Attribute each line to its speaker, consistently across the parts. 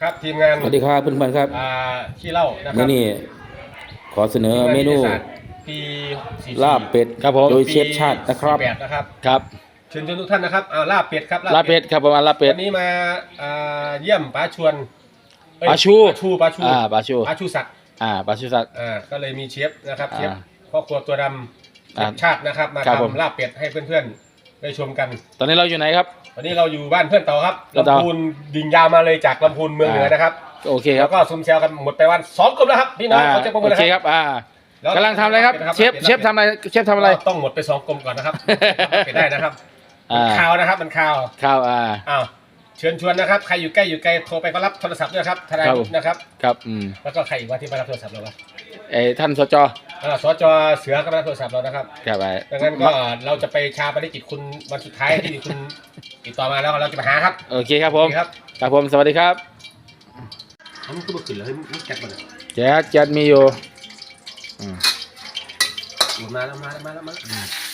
Speaker 1: ครับทีมงาน
Speaker 2: สวัสดีครับเพื่อนๆครับ
Speaker 1: อ่าขี้เหล้านะครั
Speaker 2: มื่อนี้ขอเสนอเมนู
Speaker 1: ปีสี่
Speaker 2: ลาบเป็ด
Speaker 3: ครับผม
Speaker 2: โดยเชฟชาตินะครับ
Speaker 1: แปดนะครับ
Speaker 3: ครับ
Speaker 1: เชิญชวนทุกท่านนะครับเอาลาบเป็ดครับ
Speaker 3: ลาบเป็ดครับประมาณลาบเป็ด
Speaker 1: วันนี้มาอ่าเยี่ยมป้าชวนเอ้ย
Speaker 3: ปลาชู
Speaker 1: ปลาชูปลาชู
Speaker 3: อ่าปลาชู
Speaker 1: ปลาชูศักดิ์
Speaker 3: อ่าปลาชูสัก
Speaker 1: อ่าก็เลยมีเชฟนะครับเชฟ
Speaker 3: อ่า
Speaker 1: พ่อครัวตัวดำ
Speaker 3: อ่า
Speaker 1: ชาตินะครับมา
Speaker 3: ครับผม
Speaker 1: ทำลาบเป็ดให้เพื่อนๆได้ชมกัน
Speaker 3: ตอนนี้เราอยู่ไหนครับ
Speaker 1: วันนี้เราอยู่บ้านเพื่อนเต่าครับ
Speaker 3: เพื่อนเต่า
Speaker 1: ลำพูนดิ่งยาวมาเลยจากลำพูนเมืองเหนือนะครับ
Speaker 3: โอเคครั
Speaker 1: แล้
Speaker 3: บ
Speaker 1: วก็ซุ่มแซวกันหมดไปวันสองกลุ่มแล้วครับพี่น้อง
Speaker 3: อ่า
Speaker 1: เขาจะประเมิ
Speaker 3: โอน
Speaker 1: นะ
Speaker 3: เค
Speaker 1: ค
Speaker 3: ครับรับอ่า
Speaker 1: แล้ว
Speaker 3: กำลังทำอะไรครับ เชฟเชฟทำอะไรเชฟทำอะไร
Speaker 1: ต้องหมดไปสองกลมก่อนนะครับไปได้นะครับ
Speaker 3: อ่า
Speaker 1: มันข่าวนะครับมันข่าว
Speaker 3: ข้าวอ่า
Speaker 1: อ้าวเชิญชวนนะครับใครอยู่ใกล้อยู่ไกลโทรไปก็รับโทรศัพท์ด้วยครับทนาย
Speaker 3: ครับ
Speaker 1: นุชนะครับ
Speaker 3: ครับอืม
Speaker 1: แล้วก็ใครอีกว่าที่มารับโทรศัพท์เราวะ
Speaker 3: ไอ้ท่านสจ
Speaker 1: อ่าสจเสือก็มารับโทรศัพท์เรานะครับ
Speaker 3: ครับไป
Speaker 1: ดังนั้นก็เราจะไปชาปนกิจคุณวันสุดท้ายที่คุณติดต่อมาแล้วเราจะไปหาครับ
Speaker 3: โอเคครับผม
Speaker 1: โอเคครับ
Speaker 3: ครับผมสวัสดีครับ
Speaker 1: มันก็มาขึ้นเลยมันแกะมาเลย
Speaker 3: แจ๊ดแจ๊ดมีอยู่อืม
Speaker 1: มาแล้วมาแล้วมาแล้วมาแล้ว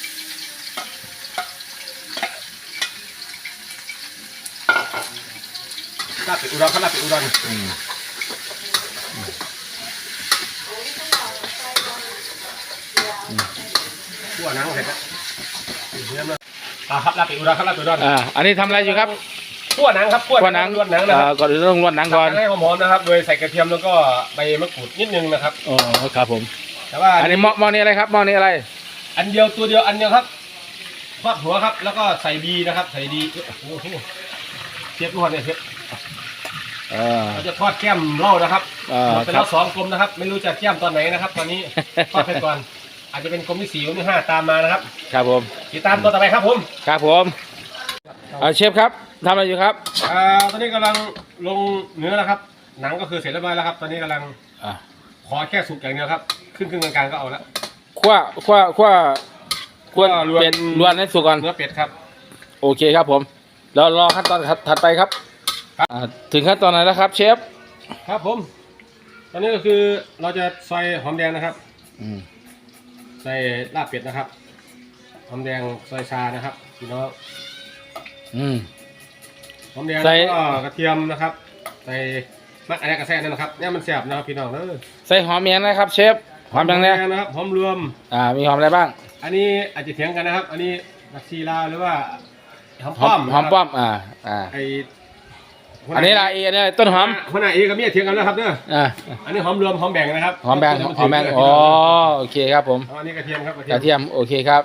Speaker 1: ลาบเป็ดอุดรเขาลาบเป็ดอุดร
Speaker 3: อืม
Speaker 1: ขั่ วหนังเสร็จแล้วอาครับลาบเป็ดอุดรครับลาบเป็ดอุดร
Speaker 3: อ่าอันนี้ทำอะไรอยู่ครับ
Speaker 1: ขั่วหนังครับขั่ว
Speaker 3: ก้วนหนัง
Speaker 1: ล้วนหนังนะค
Speaker 3: อ่า
Speaker 1: รับ
Speaker 3: ก่อนอื่นต้องล้วนหนังก่อน
Speaker 1: ให้หอมๆนะครับ โดยใส่กระเทียมแล้วก็ใบมะกรูดนิดนึงนะครับ
Speaker 3: อ๋อครับผม
Speaker 1: แต่ว่า
Speaker 3: อันนี้หม้อหม้อนี้อะไรครับหม้อนี้อะไร
Speaker 1: อันเดียวตัวเดียวอันเดียวครับทอดหัวครับ แล้วก็ใส่ดีนะครับ ใส่ดีเทียบทุกคนเนี่ยเทียบ
Speaker 3: อ่า
Speaker 1: เราจะทอดแก้มเล้านะครับ
Speaker 3: อ่า
Speaker 1: หมดไป
Speaker 3: ครั
Speaker 1: แล้วสองกลมนะครับ ไม่รู้จะแก้มตอนไหนนะครับ ตอนนี้ทอดไปก่อน อาจจะเป็นกลมที่สี่กลมที่ห้าตามมานะครับ
Speaker 3: ครับผม
Speaker 1: ติดตามตัวต่อไปครับผม
Speaker 3: ครับผมเอาเชฟครับทำอะไรอยู่ครับ
Speaker 1: อ่าตอนนี้กำลังลงเนื้อแล้วครับ หนังก็คือเสร็จเรียบร้อยแล้วครับ ตอนนี้กำลัง
Speaker 3: อะ
Speaker 1: ขอแค่สุกอย่างเดียวครับครึ่งครึ่งๆกลางๆก็เอาละ
Speaker 3: คั่วคั่วคั่วคั่ว
Speaker 1: คั่วรวน
Speaker 3: เป็ดรวนให้สุกก่อน
Speaker 1: เนื้อเป็ดครับ
Speaker 3: โอเคครับผมแล้วรอขั้นตอนถัดไปครับ
Speaker 1: ครับ
Speaker 3: อ่าถึงขั้นตอนไหนแล้วครับ เชฟ
Speaker 1: ครับผม ตอนนี้ก็คือเราจะซอยหอมแดงนะครับ
Speaker 3: อืม
Speaker 1: ใส่ลาบเป็ดนะครับหอมแดงซอยชานะครับพี่น้อง
Speaker 3: อืม
Speaker 1: หอมแดง
Speaker 3: ใส่
Speaker 1: แล้วก็กระเทียมนะครับ ใส่มะอันนี้กระแซนั่นนะครับเนี่ยมันแสบนะครับพี่น้องเออ
Speaker 3: ใส่หอมยังนะครับ เชฟหอมยังไง
Speaker 1: นะครับหอมรวม
Speaker 3: อ่า มีหอมอะไรบ้าง
Speaker 1: อันนี้อาจจะเถียงกันนะครับ อันนี้ผักชีลาวหรือว่าหอม
Speaker 3: หอ
Speaker 1: ป้อ
Speaker 3: ม
Speaker 1: ม
Speaker 3: หอมป้อม อ่า อ่า
Speaker 1: ไอ
Speaker 3: อันนี้ละอีอันนี้ต้นหอม
Speaker 1: หัวหน้าเอกับเมียเถียงกันแล้วครับเนี่ย
Speaker 3: อ่า
Speaker 1: อันนี้หอมรวมหอมแบ่งนะครับ
Speaker 3: หอมแบงหอมแบงอ๋อโอเคครับผม
Speaker 1: อันนี้กระเทียมครับ
Speaker 3: กระเทียมโอเคครับ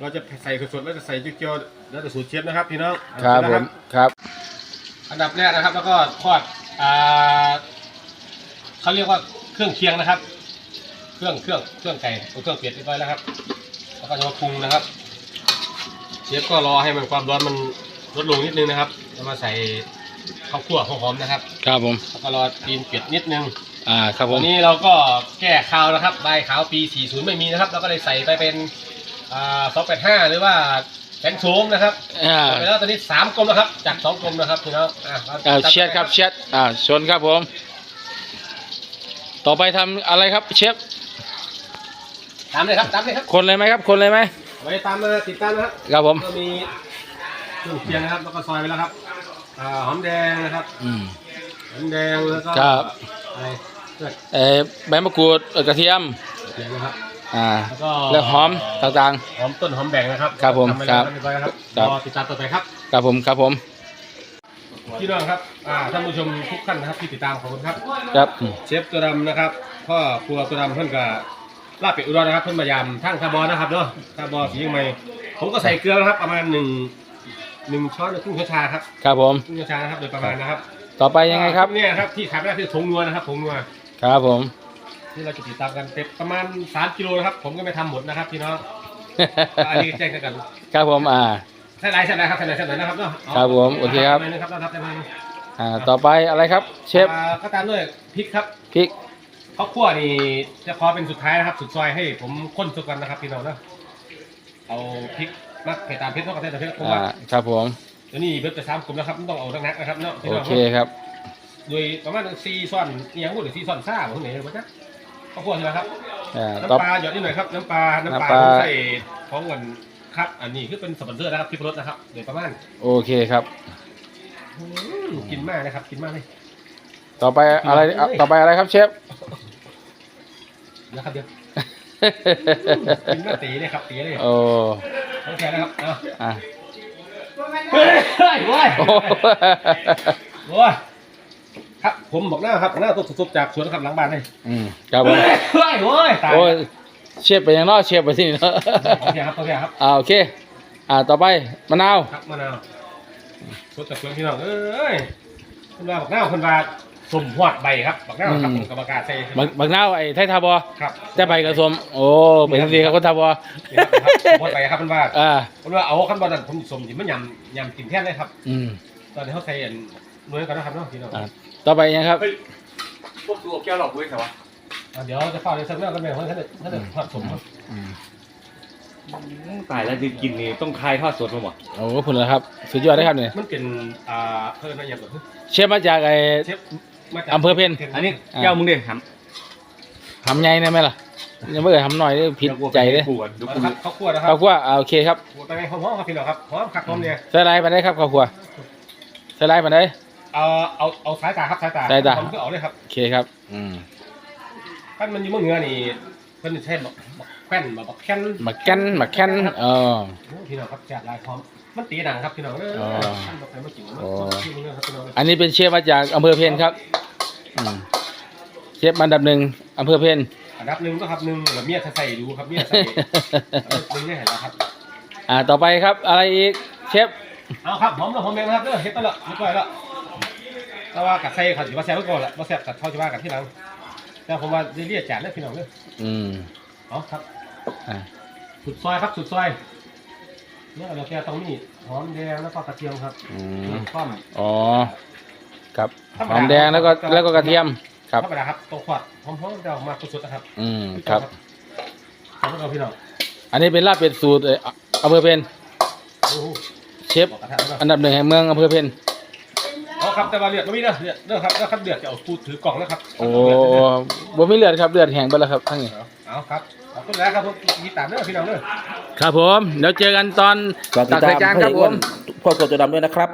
Speaker 1: เราจะใส่สดๆแล้วจะใส่เจียวๆแล้วจะสูตรเชฟนะครับพี่น้อง
Speaker 3: ครับ
Speaker 1: นะ
Speaker 3: ผมครับ
Speaker 1: อันดับแรกนะครับ แล้วก็ทอดอ่าเขาเรียกว่าเครื่องเคียงนะครับ เครื่องเครื่องเครื่องไก่เอาเครื่องเป็ดเรียบร้อยแล้วครับ แล้วก็จะมาปรุงนะครับเชฟก็รอให้มันความร้อนมันลดลงนิดนึงนะครับแล้วมาใส่ ข้าวคั่วหอมๆนะครับ
Speaker 3: ครับผม
Speaker 1: แล้วก็รอตีนเป็ดนิดนึง
Speaker 3: อ่าครับผ
Speaker 1: วั
Speaker 3: ม
Speaker 1: นนี้เราก็แก้ข่าวนะครับใบขาวปี 40 ไม่มีนะครับ เราก็เลยใส่ไปเป็นอ่า285 หรือว่าแสงโสมนะครับ
Speaker 3: อ่า
Speaker 1: ไปแล้วตอนนี้ 3กลมนะครับ จาก 2กลมนะครับพี่น้องอะ
Speaker 3: อ่าเชียดครับเชียดอ่าชนครับผม ต่อไปทำอะไรครับเชฟ
Speaker 1: ตามเลยครับตามเลยครับ
Speaker 3: คนเลยไหมครับ คนเลยไหม
Speaker 1: ไว้ตามมาติดตามนะครับ
Speaker 3: ครับผม
Speaker 1: ก็มีเครื่องเคียงนะครับ แล้วก็ซอยไปแล้วครับ อ่าหอมแดงนะครับ
Speaker 3: อืม
Speaker 1: หอมแดงแล้วก็
Speaker 3: ครับ
Speaker 1: อะไรเลือด
Speaker 3: เอ่อใบมะกรูดเอ่อกระเทียม
Speaker 1: เคียงนะครับ
Speaker 3: อ่า
Speaker 1: แล้วก็
Speaker 3: แล้วหอมต่าง
Speaker 1: หอมต้นหอมแบ่งนะครับ
Speaker 3: ครับผม
Speaker 1: ทำไปแล้ว
Speaker 3: ครับ
Speaker 1: เรียบร้อยแล้วครับ
Speaker 3: ครับ
Speaker 1: รอติดตามต่อไปครับ
Speaker 3: ๆ ครับผมครับผม
Speaker 1: พี่น้องครับอ่าท่านผู้ชมทุกท่านนะครับที่ติดตามขอบคุณครับ
Speaker 3: ครับ
Speaker 1: เชฟตัวดำนะครับพ่อครัวตัวดำเพื่อนกับลาบเป็ดอุดรนะครับเพื่อนมายำทั้งคาร์บอนนะครับเนาะคาร์บอนสียังไงผมก็ใส่เกลือนะครับประมาณหนึ่ง หนึ่งช้อนหรือครึ่งช้อนชาครับ
Speaker 3: ครับผม
Speaker 1: ครึ่งช้อนชานะครับโดยประมาณนะครับ
Speaker 3: ต่อไปยังไงครับ
Speaker 1: เนี่ยนะครับที่ขาดไม่ได้คือผงนัวนะครับผงนัว
Speaker 3: ครับผม
Speaker 1: ที่เราจะติดตามกันเป็ดประมาณ3กิโลนะครับ ผมก็ไม่ทำหมดนะครับพี่น้องอันนี้แจ้งกัน
Speaker 3: ครับผมอ่า
Speaker 1: ใส่ไรใส่ไรครับใส่ไรใส่ไรนะครับเนาะเอา
Speaker 3: ครับผมโอเคครับา
Speaker 1: หน่อยนะครับนะครับหน่อยนึง
Speaker 3: อ่าต่อไปอะไรครับ เชฟ
Speaker 1: อ่าก็ตามด้วยพริกครับ
Speaker 3: พริก
Speaker 1: ข้าวคั่วนี่จะขอเป็นสุดท้ายนะครับ สุดซอยให้ผมข้นสุกกันนะครับพี่น้องนะเอาพริก มักเผ็ดตามเผ็ดต้องกระเทียมแต่เผ็ดผม
Speaker 3: อ่า
Speaker 1: ว่า
Speaker 3: ครับผม
Speaker 1: เดี๋ยวนี้เบิร์ดจะสามกลุ่มแล้วครับไม่ต้องเอาทั้งนักนะครับเนาะพี่
Speaker 3: โอ
Speaker 1: น้อง
Speaker 3: เคครับ
Speaker 1: โดยประมาณสี่ซ้อนนี่ยังพูดถึงสี่ซ้อนซ่าผมไหนเลยนะข้าวคั่วใช่ไหมครับ
Speaker 3: อ่าต่อ
Speaker 1: น้ำปลาหยอดนิดหน่อยครับน้ำปลาน้ำปลา
Speaker 3: น้ำปลา
Speaker 1: ผมใส่ของเงินครับ อันนี้คือเป็นสปอนเซอร์นะครับที่รถนะครับโดยประมาณ
Speaker 3: โอเคครับ
Speaker 1: อืมกินมากนะครับ กินมากเลย
Speaker 3: ต่อไปอะไรอะต่อไปอะไรครับเชฟ
Speaker 1: เดี๋ยวครับเดี๋ยว กินเนื้อตีเลยครับตีเลย
Speaker 3: โอ้
Speaker 1: โอเคนะครับเอา
Speaker 3: อะ
Speaker 1: เฮ้ยโว้ย
Speaker 3: โอ้
Speaker 1: โว้ยครับผมบอกหน้าครับหน้าตัวสุดๆจากสวนครับหลังบ้านเลย
Speaker 3: อืมครับผม
Speaker 1: เฮ้ยโว้ยตาย
Speaker 3: โอ้ยเชฟไปยังเนอกเชฟไปที่นี่เนาะ
Speaker 1: โอเคครับโอเคครับ
Speaker 3: อ่าโอเค อ่าต่อไปมะนาว
Speaker 1: ครับมะนาวสดจากสวนพี่น้องเอ้ยคนว่าบอกหน้าคนว่า สมหวดใบครับบอกหน้าครับผมกรรมการใส่
Speaker 3: บักบักนาวไอ้ไทยทาบอ
Speaker 1: ครับ
Speaker 3: แต่ใบกระสมโอ้เป็นทังทีครับคนทาบอ
Speaker 1: นี่ครับครับหมดไปครับมันว่า
Speaker 3: อ่า
Speaker 1: มันว่าเอาขั้นบอลนั้นผมสมที่มันยำยำกินแท่นเลยครับ
Speaker 3: อืม
Speaker 1: ตอนนี้เขาใส่อันนู้นกันนะครับเนาะพี่น้อง
Speaker 3: อ่าต่อไปยังครับ
Speaker 1: พวกตัวแก้วหลอกเว้ยแต่ว่าเดี๋ยวจะเฝ้าในสักเรื่องกันไปเพราะท่านท่านทอดสมครับ
Speaker 3: อืม
Speaker 4: ตายแล้วจะกินนี่ต้องคลายทอดสดมาหมด
Speaker 3: โอ้ผลแล้วครับ สุดยอดเลยครับเนี่ย
Speaker 1: มันเป็นอ่าเพิ่นอะไรอย่างแบบ
Speaker 3: เชฟมาจากไอ้
Speaker 1: เชฟมาจาก
Speaker 3: อำเภอเพน
Speaker 4: อันนี้
Speaker 3: อ่า
Speaker 4: แก้วมึงดิท
Speaker 3: ทำไงได้ไหมล่ะยังไม่เคยทำหน่อยเลยำผิดใจเลย
Speaker 4: ปวดดู
Speaker 1: เอา
Speaker 4: กู
Speaker 1: ละครับข้าวคั่วนะครั
Speaker 3: ข้าวคั่วอ่าโอเคครับ
Speaker 1: คั่วไปไงหอมๆครับพี่น้องครับหอมคักหอมเนี่ย
Speaker 3: ใส่ไรไปได้ครับข้าวคั่วใส่ไรไปได้
Speaker 1: เอาเอาเอาสายตาครับสายตา
Speaker 3: สายตา
Speaker 1: ผมก็เอาเลยครับ
Speaker 3: โอเคครับ อืม
Speaker 1: ถ้ามันอยู่เมืองเหนือนี่เพิ่นใช้บักบักแป้นบักบักแค้น
Speaker 3: หมักแกันหมักแคนเออ
Speaker 1: โอ้พี่น้องครับจัดลายพร้อมมันตีหนังครับพี่น้องเออ
Speaker 3: อ๋อ
Speaker 1: ท่านบอกไปเมื่อกี้มัน
Speaker 3: อ๋อ
Speaker 1: ที่เมืองเหนือครับพี่น้อง
Speaker 3: อันนี้เป็นเชฟมาจากอำเภอเพนครับอืมเชฟอันดับหนึ่งอำเภอเพน
Speaker 1: อันดับหนึ่งก็ครับหนึ่งแล้วเมียใส่ดูครับเมียใส่อันดับหนึ่งได้เห็นแล้วครับ
Speaker 3: อ่าต่อไปครับอะไรอีกเชฟ
Speaker 1: เอาครับหอมแล้วหอมแดงนะครับเด้อเฮ็ดไปและเรียบร้อยแล้วแต่ว่ากัดใส่เขาถือว่าแซ่บไว้ก่อนละว่าแซ่บกัดเขาจะว่ากันที่หลัง แต่ผมว่าเรียกจานเด้อพี่น้องเด้อ
Speaker 3: อืม
Speaker 1: เอาครับ
Speaker 3: อ่า
Speaker 1: สุดซอยครับสุดซอยเนี่ยเราแกต้องมีหอมแดงแล้วก็กระเทียมครับ
Speaker 3: อืม
Speaker 1: ต้อม
Speaker 3: อ๋อครับหอมแดงแล้วก็แล้วก็กระเทียมครับ
Speaker 1: ธรรมดาครับตัวขวดหอมๆจะออกมาสุดๆนะครับ
Speaker 3: อืมครับ
Speaker 1: ขอบคุณครับพี่น้อง
Speaker 3: อันนี้เป็นลาบเป็ดสูตรเอ่ออำเภอเพน
Speaker 1: โอ้โห
Speaker 3: เชฟ
Speaker 1: บอกกระทะแล้ว
Speaker 3: อันดับหนึ่งแห่งเมืองอำเภอเพน
Speaker 1: อ๋อ ครับแต่ว่าเลือดไม่มีนะเลือดเลือดครับเลือดครับเลือดจะเอาพูดถือกล่องนะครับ
Speaker 3: โอ้บ่มีเลือดครับเลือดแห้งไปแล้วครับทั้งนี้
Speaker 1: เอาครับขอบคุณแล้วครับผมมีตามเด้อพี่น้องเด้อ
Speaker 3: ครับผมเดี๋ยวเจอกันตอน
Speaker 2: ฝากติ
Speaker 3: ตั
Speaker 2: ด
Speaker 3: ก
Speaker 2: ตา
Speaker 3: ใส่
Speaker 2: ม
Speaker 3: จาน
Speaker 2: เพื่
Speaker 3: ค
Speaker 2: อ
Speaker 3: รับ
Speaker 2: น
Speaker 3: ผ
Speaker 2: อ้วน
Speaker 3: ม
Speaker 2: พ่อโกตัวดำด้วยนะครับ